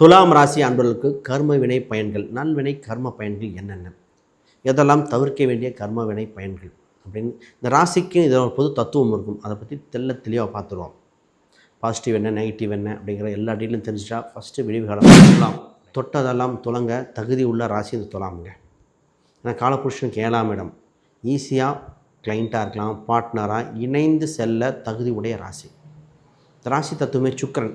துலாம் ராசி அன்பர்களுக்கு கர்ம வினை பயன்கள் நல்வினை கர்ம பயன்கள் என்னென்ன? எதெல்லாம் தவிர்க்க வேண்டிய கர்ம வினை பயன்கள் அப்படின்னு இந்த ராசிக்கு ஒரு பொது தத்துவம் இருக்கும். அதை பற்றி தெள்ள தெளிவாக பார்த்துருவோம் பாசிட்டிவ் என்ன நெகட்டிவ் என்ன அப்படிங்கிற எல்லா டீலையும் தெரிஞ்சிட்டா ஃபஸ்ட்டு விடிவு காலம் துலாம் தொட்டதெல்லாம் துலங்க தகுதி உள்ள ராசி இந்த துலாமுங்க ஏன்னா காலபுருஷனுக்கு ஏழாம் இடம். ஈஸியாக கிளைண்ட்டாக இருக்கலாம் பார்ட்னராக இணைந்து செல்ல தகுதி உடைய ராசி. இந்த ராசி தத்துவமே சுக்கரன்.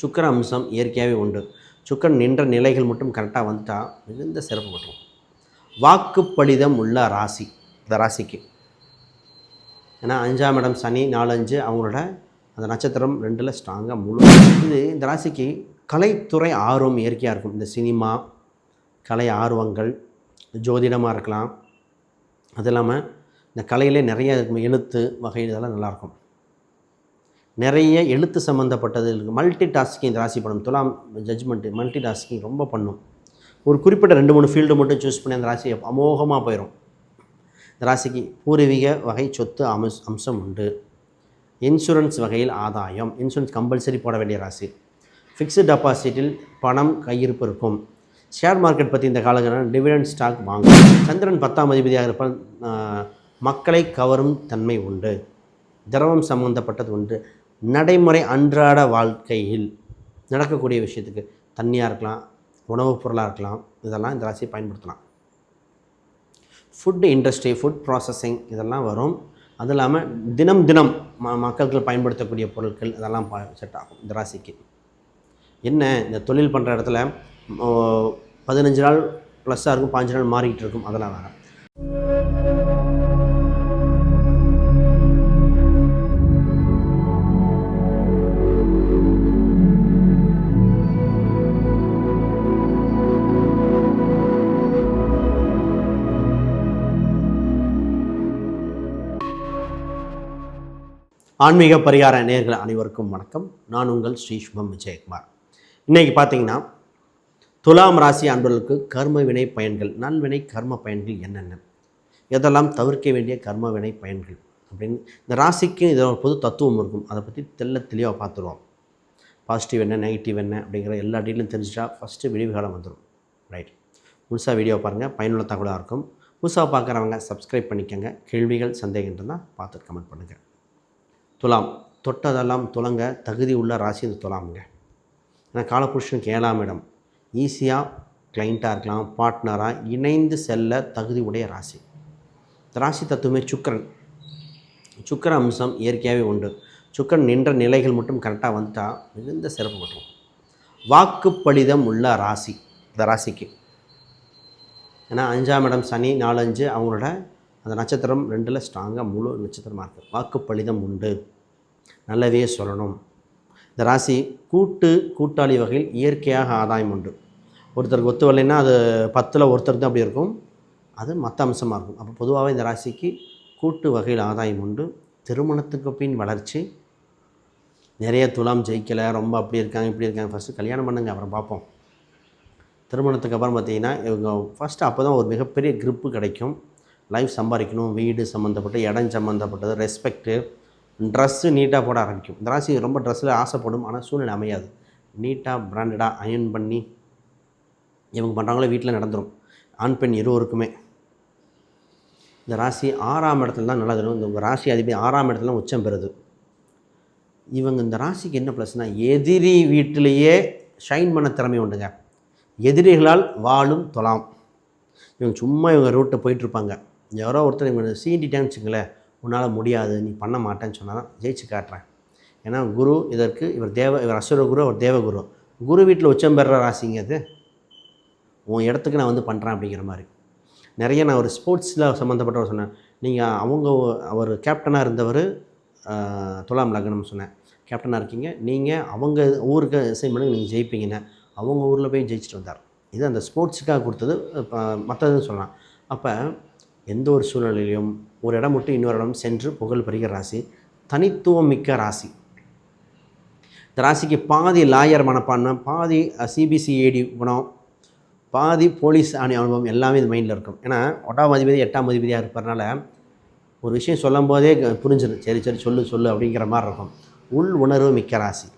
சுக்கிர அம்சம் இயற்கையாகவே உண்டு. சுக்கிரன் நின்ற நிலைகள் மட்டும் கரெக்டாக வந்துட்டால் மிகுந்த சிறப்பு பெற்றோம் வாக்குப்படிதம் உள்ள ராசி இந்த ராசிக்கு. ஏன்னா அஞ்சாம் இடம் சனி நாலஞ்சு அவங்களோட அந்த நட்சத்திரம் ரெண்டில் ஸ்ட்ராங்காக முழு. இது இந்த ராசிக்கு கலைத்துறை ஆர்வம் இயற்கையாக இருக்கும். இந்த சினிமா கலை ஆர்வங்கள் ஜோதிடமாக இருக்கலாம். அது இல்லாமல் இந்த கலையிலே நிறைய இருக்கும். எழுத்து வகை இதெல்லாம் நல்லாயிருக்கும் நிறைய எழுத்து சம்மந்தப்பட்டது இருக்குது மல்டி டாஸ்கிங் இந்த ராசி பண்ணும் துலாம் ஜட்ஜ்மெண்ட்டு மல்டி டாஸ்கிங் ரொம்ப பண்ணும். ஒரு குறிப்பிட்ட ரெண்டு மூணு ஃபீல்டு மட்டும் சூஸ் பண்ணி அந்த ராசி அமோகமாக போயிடும் இந்த ராசிக்கு பூர்வீக வகை சொத்து அம்ச அம்சம் உண்டு. இன்சூரன்ஸ் வகையில் ஆதாயம். இன்சூரன்ஸ் கம்பல்சரி போட வேண்டிய ராசி. ஃபிக்ஸ்டு டெபாசிட்டில் பணம் கையிருப்பு இருக்கும். ஷேர் மார்க்கெட் பற்றி இந்த காலகட்டம் டிவிடெண்ட் ஸ்டாக் வாங்கும். சந்திரன் பத்தாம் அதிபதியாக இருப்பால் மக்களை கவரும் தன்மை உண்டு. திரவம் சம்மந்தப்பட்டது உண்டு. நடைமுறை அன்றாட வாழ்க்கையில் நடக்கக்கூடிய விஷயத்துக்கு தண்ணியாக இருக்கலாம் உணவுப் பொருளாக இருக்கலாம் இதெல்லாம் இந்த ராசியை பயன்படுத்தலாம். ஃபுட் இண்டஸ்ட்ரி ஃபுட் ப்ராசஸிங் இதெல்லாம் வரும். அது இல்லாமல் தினம் தினம் ம மக்களுக்கு பயன்படுத்தக்கூடிய பொருட்கள் இதெல்லாம் செட் ஆகும் இந்த ராசிக்கு. என்ன இந்த தொழில் பண்ணுற இடத்துல பதினஞ்சு நாள் ப்ளஸ்ஸாக இருக்கும் பாஞ்சு நாள் மாறிக்கிட்டு இருக்கும் அதெல்லாம் வேறு ஆன்மீக பரிகார நேர்கள் அனைவருக்கும் வணக்கம். நான் உங்கள் ஸ்ரீ சுபம் விஜயகுமார். இன்றைக்கி பார்த்தீங்கன்னா துலாம் ராசி அன்பர்களுக்கு கர்ம வினை பயன்கள் நல்வினை கர்ம பயன்கள் என்னென்ன? எதெல்லாம் தவிர்க்க வேண்டிய கர்ம வினை பயன்கள்? அப்படின்னு இந்த ராசிக்கு இதோட பொது தத்துவம் இருக்கும். அதை பற்றி தெள்ள தெளிவாக பார்த்துருவோம். பாசிட்டிவ் என்ன நெகட்டிவ் என்ன அப்படிங்கிற எல்லா டீட்டெயிலும் தெரிஞ்சிட்டா ஃபஸ்ட்டு விடிவு காலம் வந்துடும் ரைட் முழுசாக வீடியோ பாருங்கள் பயனுள்ள தகவலாக இருக்கும். புதுசாக பார்க்குறவங்க சப்ஸ்கிரைப் பண்ணிக்கோங்க. கேள்விகள் சந்தேகம் இருந்தால் பார்த்துட்டு கமெண்ட் பண்ணுங்கள் துலாம். தொட்டதெல்லாம் துலங்க தகுதி உள்ள ராசி இந்த துலாமுங்க. ஏன்னா காலபுருஷனுக்கு ஏழாம் இடம். ஈஸியாக கிளைண்ட்டாக இருக்கலாம் பார்ட்னராக இணைந்து செல்ல தகுதி உடைய ராசி. இந்த ராசி தத்துவமே சுக்கிரன். சுக்கர அம்சம் இயற்கையாகவே உண்டு. சுக்கிரன் நின்ற நிலைகள் மட்டும் கரெக்டாக வந்துட்டால் மிகுந்த சிறப்பு பட்டுரும் வாக்குப்பளிதம் உள்ள ராசி இந்த ராசிக்கு. ஏன்னா அஞ்சாம் இடம் சனி நாலஞ்சு அவங்களோட அந்த நட்சத்திரம் ரெண்டில் ஸ்ட்ராங்காக முழு நட்சத்திரமாக இருக்குது வாக்குப்பளிதம் உண்டு. நல்லவே சொல்லணும். இந்த ராசி கூட்டு கூட்டாளி வகையில் இயற்கையாக ஆதாயம் உண்டு. ஒருத்தருக்கு ஒத்து வரலைன்னா அது பத்தில் ஒருத்தருக்கு தான் அப்படி இருக்கும். அது மற்ற அம்சமாக இருக்கும். அப்போ பொதுவாகவே இந்த ராசிக்கு கூட்டு வகையில் ஆதாயம் உண்டு. திருமணத்துக்கு பின் வளர்ச்சி. நிறைய துலாம் ஜெயிக்கலை. ரொம்ப அப்படி இருக்காங்க இப்படி இருக்காங்க. ஃபஸ்ட்டு கல்யாணம் பண்ணுங்க அப்புறம் பார்ப்போம். திருமணத்துக்கு அப்புறம் பார்த்தீங்கன்னா இவங்க ஃபஸ்ட்டு அப்போ தான் ஒரு மிகப்பெரிய க்ரிப்பு கிடைக்கும். லைஃப் சம்பாதிக்கணும். வீடு சம்மந்தப்பட்ட இடம் சம்மந்தப்பட்டது ரெஸ்பெக்ட்டு ட்ரெஸ்ஸு நீட்டாக போட ஆரம்பிக்கும். இந்த ராசி ரொம்ப ட்ரெஸ்ஸில் ஆசைப்படும் ஆனால் சூழ்நிலை அமையாது. நீட்டாக பிராண்டடாக அயன் பண்ணி இவங்க பண்ணுறாங்களோ வீட்டில் நடந்துடும் ஆண் பெண் இருவருக்குமே. இந்த ராசி ஆறாம் இடத்துல தான் நல்லா தரும் இந்த ராசி அதிபதி ஆறாம் இடத்துல உச்சம் பெறுது. இவங்க இந்த ராசிக்கு என்ன ப்ளஸ்னால் எதிரி வீட்டிலேயே ஷைன் பண்ண திறமை உண்டுங்க. எதிரிகளால் வாழும் தொலாம். இவங்க சும்மா இவங்க ரூட்டை போயிட்டுருப்பாங்க யாரோ ஒருத்தர் இவங்க சீண்டிட்டான்னு வச்சுங்களேன் உன்னால் முடியாது நீ பண்ண மாட்டேன்னு சொன்னால் ஜெயிச்சு காட்டுறேன் ஏன்னா குரு இதற்கு இவர் தேவ இவர் அசுர குரு அவர் தேவகுரு. குரு வீட்டில் உச்சம் பெற ராசிங்க அது. உன் இடத்துக்கு நான் வந்து பண்ணுறேன் அப்படிங்கிற மாதிரி. நிறைய நான் ஒரு ஸ்போர்ட்ஸில் சம்மந்தப்பட்டவர் சொன்னேன். நீங்கள் அவங்க அவர் கேப்டனாக இருந்தவர் துலாம் லக்னம் சொன்னேன். கேப்டனாக இருக்கீங்க. நீங்கள் அவங்க ஊருக்கு அசைன் பண்ணி நீங்கள் ஜெயிப்பீங்கன்னு. அவங்க ஊரில் போய் ஜெயிச்சுட்டு வந்தார். இது அந்த ஸ்போர்ட்ஸுக்காக கொடுத்தது மற்றதுன்னு சொல்லலாம். அப்போ எந்த ஒரு சூழ்நிலையிலும் ஒரு இடம் விட்டு இன்னொரு இடம் சென்று புகழ் பெறுகிற ராசி தனித்துவம் மிக்க ராசி. இந்த ராசிக்கு பாதி லாயர் மனப்பான்மை பாதி சிபிசிஐடி குணம் பாதி போலீஸ் ஆணை அனுபவம் எல்லாமே இது மைண்டில் இருக்கும். ஏன்னா ஒட்டாம் அதிபதி எட்டாம் அதிபதியாக இருப்பதுனால ஒரு விஷயம் சொல்லும் போதே புரிஞ்சிடும் சரி சரி சொல்லு சொல்லு அப்படிங்கிற மாதிரி இருக்கும். உள் உணர்வு மிக்க ராசி.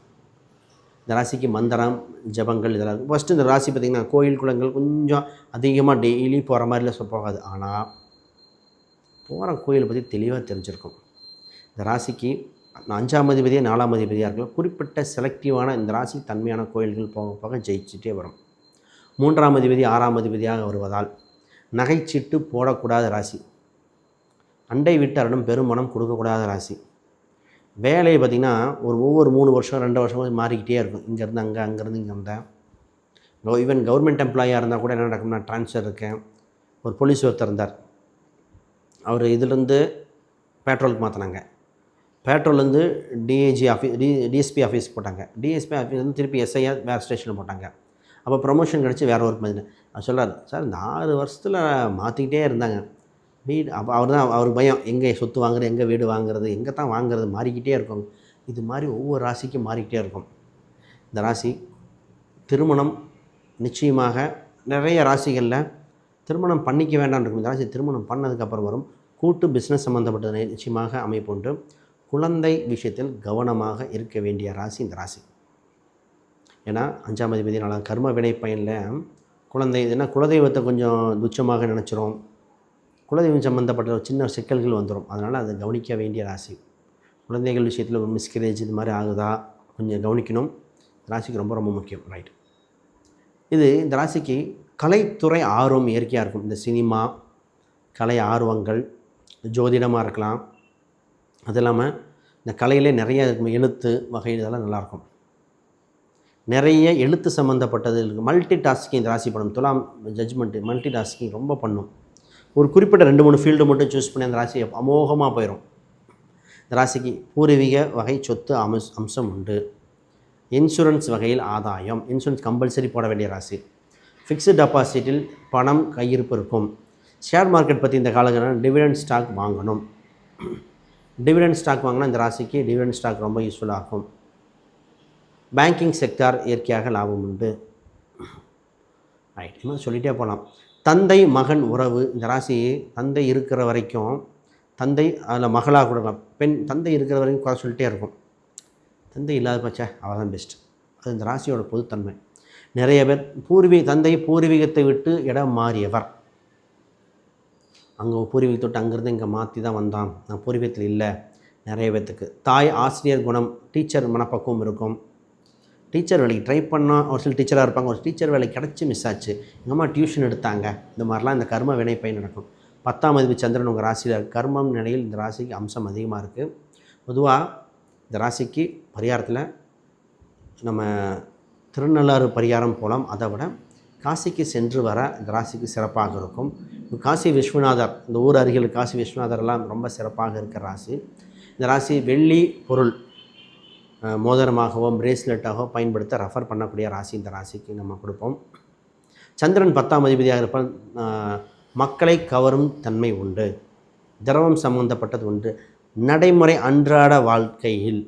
இந்த ராசிக்கு மந்திரம் ஜபங்கள் இதெல்லாம். ஃபஸ்ட்டு இந்த ராசி பார்த்திங்கன்னா கோயில் குளங்கள் கொஞ்சம் அதிகமாக டெய்லி போகிற மாதிரிலாம் சொல்ல போகாது. ஆனால் போகிற கோயிலை பற்றி தெளிவாக தெரிஞ்சிருக்கும். இந்த ராசிக்கு அஞ்சாம் அதிபதியே நாலாம் அதிபதியாக இருக்கலாம். குறிப்பிட்ட செலக்டிவான இந்த ராசி தன்மையான கோயில்கள் போக போக ஜெயிச்சுட்டே வரும். மூன்றாம் அதிபதி ஆறாம் அதிபதியாக வருவதால் நகைச்சீட்டு போடக்கூடாத ராசி. அண்டை வீட்டாரிடம் பெருமணம் கொடுக்கக்கூடாத ராசி. வேலையை பார்த்திங்கன்னா ஒரு ஒவ்வொரு மூணு வருஷம் ரெண்டு வருஷம் மாறிக்கிட்டே இருக்கும். இங்கேருந்து அங்கே அங்கேருந்து இங்கே வந்தேன் ஈவன் கவர்மெண்ட் எம்ப்ளாயாக இருந்தால் கூட என்ன நடக்கும்னா ட்ரான்ஸ்ஃபர் இருக்கேன். ஒரு போலீஸ் ஒருத்தர் இருந்தார். அவர் இதுலேருந்து பெட்ரோலுக்கு மாற்றினாங்க பேட்ரோல்லேருந்து DIG office D DSP office போட்டாங்க. டிஎஸ்பி ஆஃபீஸ் வந்து திருப்பி எஸ்ஐயா வேறு ஸ்டேஷனில் போட்டாங்க. அப்போ ப்ரொமோஷன் கிடச்சி வேறு ஒர்க் மாதிரி அவர் சொல்கிறார் சார் இந்த ஆறு வருஷத்தில் மாற்றிக்கிட்டே இருந்தாங்க. வீடு அப்போ அவர் தான் அவர் பயம். எங்கே சொத்து வாங்குறது எங்கே வீடு வாங்குறது எங்கே தான் வாங்குறது மாறிக்கிட்டே இருக்கும். இது மாதிரி ஒவ்வொரு ராசிக்கும் மாறிக்கிட்டே இருக்கும். இந்த ராசி திருமணம் நிச்சயமாக நிறைய ராசிகளில் திருமணம் பண்ணிக்க வேண்டாம்னு இருக்கும். இந்த ராசி திருமணம் பண்ணதுக்கப்புறம் வரும். கூட்டு பிஸ்னஸ் சம்மந்தப்பட்டது நிச்சயமாக அமைப்புண்டு குழந்தை விஷயத்தில் கவனமாக இருக்க வேண்டிய ராசி இந்த ராசி. ஏன்னா அஞ்சாம் அதிபதி நாளாக கர்ம வினை பயனில் குழந்தை ஏன்னா குலதெய்வத்தை கொஞ்சம் துச்சமாக நினச்சிரும். குலதெய்வம் சம்மந்தப்பட்ட சின்ன சிக்கல்கள் வந்துடும் அதனால் அதை கவனிக்க வேண்டிய ராசி. குழந்தைகள் விஷயத்தில் ஒரு மிஸ்கரேஜ் இது மாதிரி ஆகுதா? கொஞ்சம் கவனிக்கணும். ராசிக்கு ரொம்ப ரொம்ப முக்கியம். ரைட் இது இந்த ராசிக்கு கலைத்துறை ஆர்வம் இயற்கையாக இருக்கும். இந்த சினிமா கலை ஆர்வங்கள் ஜோதிடமாக இருக்கலாம். அது இல்லாமல் இந்த கலையிலே நிறைய எழுத்து வகை இதெல்லாம் நல்லாயிருக்கும். நிறைய எழுத்து சம்மந்தப்பட்டது இருக்குது மல்டி டாஸ்கிங் இந்த ராசி பண்ணும் துலாம் ஜட்ஜ்மெண்ட்டு மல்டி டாஸ்கிங் ரொம்ப பண்ணும். ஒரு குறிப்பிட்ட ரெண்டு மூணு ஃபீல்டு மட்டும் சூஸ் பண்ணி அந்த ராசி அமோகமாக போயிடும் இந்த ராசிக்கு பூர்வீக வகை சொத்து அம்ச அம்சம் உண்டு. இன்சூரன்ஸ் வகையில் ஆதாயம். இன்சூரன்ஸ் கம்பல்சரி போட வேண்டிய ராசி. ஃபிக்ஸ்டு டெபாசிட்டில் பணம் கையிருப்பு இருக்கும். ஷேர் மார்க்கெட் பற்றி இந்த காலகட்டம் டிவிடெண்ட் ஸ்டாக் வாங்கணும். டிவிடெண்ட் ஸ்டாக் வாங்கினா இந்த ராசிக்கு டிவிடெண்ட் ஸ்டாக் ரொம்ப யூஸ்ஃபுல்லாகும் பேங்கிங் செக்டார் இயற்கையாக லாபம் உண்டு. ரைட் இன்னும் சொல்லிகிட்டே போகலாம் தந்தை மகன் உறவு இந்த ராசி தந்தை இருக்கிற வரைக்கும் தந்தை அதில் மகளாக கொடுக்கலாம் பெண் தந்தை இருக்கிற வரைக்கும் குறை சொல்லிட்டே இருக்கும். தந்தை இல்லாத பச்சா அவள் தான் பெஸ்ட் அது இந்த ராசியோட பொதுத்தன்மை. நிறைய பேர் பூர்வீக தந்தை பூர்வீகத்தை விட்டு இடம் மாறியவர். அங்கே பூர்வீகத்தை விட்டு அங்கேருந்து இங்கே மாற்றி தான் வந்தான். நான் பூர்வீகத்தில் இல்லை. நிறைய பேர்த்துக்கு தாய் ஆசிரியர் குணம் டீச்சர் மனப்பக்குவம் இருக்கும். டீச்சர் வேலைக்கு ட்ரை பண்ணால் ஒரு சில டீச்சராக இருப்பாங்க. ஒரு டீச்சர் வேலை கிடச்சி மிஸ் ஆச்சு. எங்கள் அம்மா டியூஷன் எடுத்தாங்க. இந்த மாதிரிலாம் இந்த கர்ம வினை பயன் நடக்கும். பத்தாம் மதிப்பு சந்திரன் உங்கள் ராசியில் கர்மம் நிலையில் இந்த ராசிக்கு அம்சம் அதிகமாக இருக்குது பொதுவாக இந்த ராசிக்கு பரிகாரத்தில் நம்ம திருநள்ளாறு பரிகாரம் போகலாம் அதை விட காசிக்கு சென்று வர இந்த ராசிக்கு சிறப்பாக இருக்கும். காசி விஸ்வநாதர் இந்த ஊர் அருகில் காசி விஸ்வநாதர்லாம் ரொம்ப சிறப்பாக இருக்கிற ராசி. இந்த ராசி வெள்ளி பொருள் மோதிரமாகவோ பிரேஸ்லெட்டாகவோ பயன்படுத்த ரெஃபர் பண்ணக்கூடிய ராசி இந்த ராசிக்கு நம்ம கொடுப்போம். சந்திரன் பத்தாம் அதிபதியாக இருப்பால் மக்களை கவரும் தன்மை உண்டு. திரவம் சம்பந்தப்பட்டது உண்டு. நடைமுறை அன்றாட வாழ்க்கையில்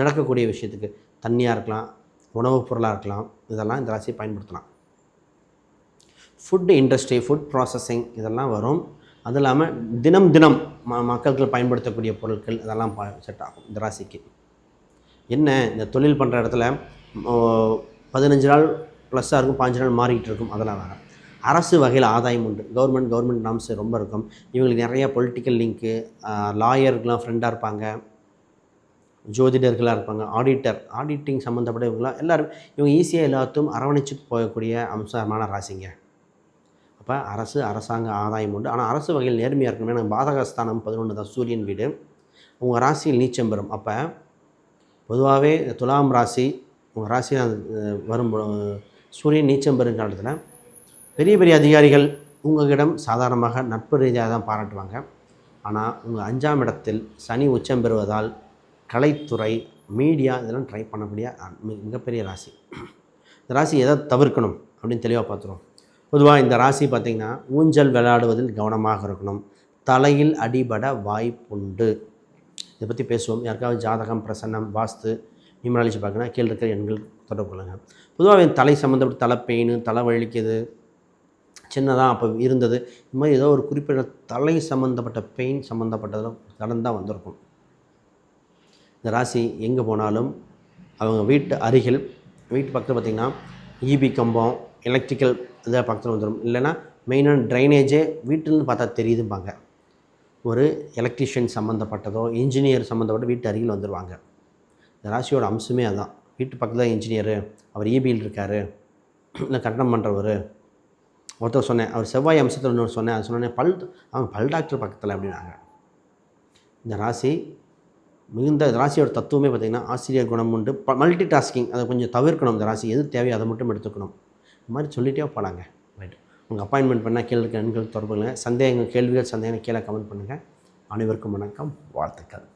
நடக்கக்கூடிய விஷயத்துக்கு தண்ணியாக இருக்கலாம் உணவுப் பொருளாக இருக்கலாம் இதெல்லாம் இந்த ராசியை பயன்படுத்தலாம். ஃபுட் இண்டஸ்ட்ரி ஃபுட் ப்ராசஸிங் இதெல்லாம் வரும். அது இல்லாமல் தினம் தினம் ம மக்களுக்கு பயன்படுத்தக்கூடிய பொருட்கள் இதெல்லாம் செட் ஆகும் இந்த ராசிக்கு. என்ன இந்த தொழில் பண்ணுற இடத்துல பதினஞ்சு நாள் ப்ளஸ்ஸாக இருக்கும் பாஞ்சு நாள் மாறிக்கிட்டு இருக்கும் அதெல்லாம் வேறு அரசு வகையில் ஆதாயம் உண்டு. கவர்மெண்ட் கவர்மெண்ட் நாம்ஸ் ரொம்ப இருக்கும். இவங்களுக்கு நிறையா பொலிட்டிக்கல் லிங்க்கு லாயருக்கெலாம் ஃப்ரெண்டாக இருப்பாங்க. ஜோதிடர்களாக இருப்பாங்க ஆடிட்டர் ஆடிட்டிங் சம்மந்தப்பட்ட இவங்களாம் எல்லோரும் இவங்க ஈஸியாக எல்லாத்தையும் அரவணைச்சு போகக்கூடிய அம்சமான ராசிங்க. அப்போ அரசு அரசாங்க ஆதாயம் உண்டு. ஆனால் அரசு வகையில் நேர்மையாக இருக்கணும் ஏன்னா பாதகஸ்தானம் பதினொன்று தான் சூரியன் வீடு. உங்கள் ராசியில் நீச்சம் பெறும். அப்போ பொதுவாகவே துலாம் ராசி உங்கள் ராசியில் வரும் சூரியன் நீச்சம் பெறும் காலத்தில் பெரிய பெரிய அதிகாரிகள் உங்களிடம் சாதாரணமாக நட்பு ரீதியாக தான் பாராட்டுவாங்க. ஆனால் உங்கள் அஞ்சாம் இடத்தில் சனி உச்சம் பெறுவதால் கலைத்துறை மீடியா இதெல்லாம் ட்ரை பண்ணக்கூடிய மிகப்பெரிய ராசி. இந்த ராசி எதை தவிர்க்கணும் அப்படின்னு தெளிவாக பார்த்துருவோம். பொதுவாக இந்த ராசி பார்த்திங்கன்னா ஊஞ்சல் விளையாடுவதில் கவனமாக இருக்கணும். தலையில் அடிபட வாய்ப்புண்டு. இதை பற்றி பேசுவோம். யாருக்காவது ஜாதகம் பிரசன்னம் வாஸ்து நியூமராலஜி பார்க்கணும் கீழே இருக்கிற எண்கள் தொடர்பு கொள்ளுங்கள் பொதுவாக தலை சம்மந்தப்பட்ட தலை பெயின் தலை வலிக்குது சின்னதாக அப்போ இருந்தது. இந்த மாதிரி ஏதோ ஒரு குறிப்பிட்ட தலை சம்மந்தப்பட்ட பெயின் சம்மந்தப்பட்டதெல்லாம் கடன் தான் வந்திருக்கும். இந்த ராசி எங்கே போனாலும் அவங்க வீட்டு அருகில் வீட்டு பக்கத்தில் பார்த்திங்கன்னா ஈபி கம்பம் எலக்ட்ரிக்கல் இதை பக்கத்தில் வந்துடும் இல்லைன்னா மெயினான ட்ரைனேஜே வீட்டிலேருந்து பார்த்தா தெரியுதும்பாங்க. ஒரு எலக்ட்ரிஷியன் சம்மந்தப்பட்டதோ இன்ஜினியர் சம்மந்தப்பட்ட வீட்டு அருகில் வந்துடுவாங்க இந்த ராசியோட அம்சமே அதுதான் வீட்டு பக்கத்தில் தான் இன்ஜினியரு அவர் இபியில் இருக்கார். இல்லை கட்டணம் பண்ணுறவர் ஒருத்தர் சொன்னேன் அவர் செவ்வாய் அம்சத்தில் இன்னொரு சொன்னேன். அது சொன்னேன் பல் அவங்க பல் டாக்டர் பக்கத்தில் அப்படின்னாங்க. இந்த ராசி மிகுந்த ராசியோட தத்துவமே பார்த்திங்கன்னா ஆசிரியர் குணம் உண்டு. ப மல்டி டாஸ்கிங் அதை கொஞ்சம் தவிர்க்கணும். இந்த ராசி எது தேவையோ அதை மட்டும் எடுத்துக்கணும். இந்த மாதிரி சொல்லிட்டே போகலாங்க ரைட் உங்கள் அப்பாயின்மெண்ட் பண்ணால் கீழே இருக்க எண்கள் தொடர்புங்க சந்தேகங்கள் கேள்விகள் சந்தேகங்கள் கீழே கமெண்ட் பண்ணுங்கள் அனைவருக்கும் வணக்கம். வாழ்த்துக்கள்.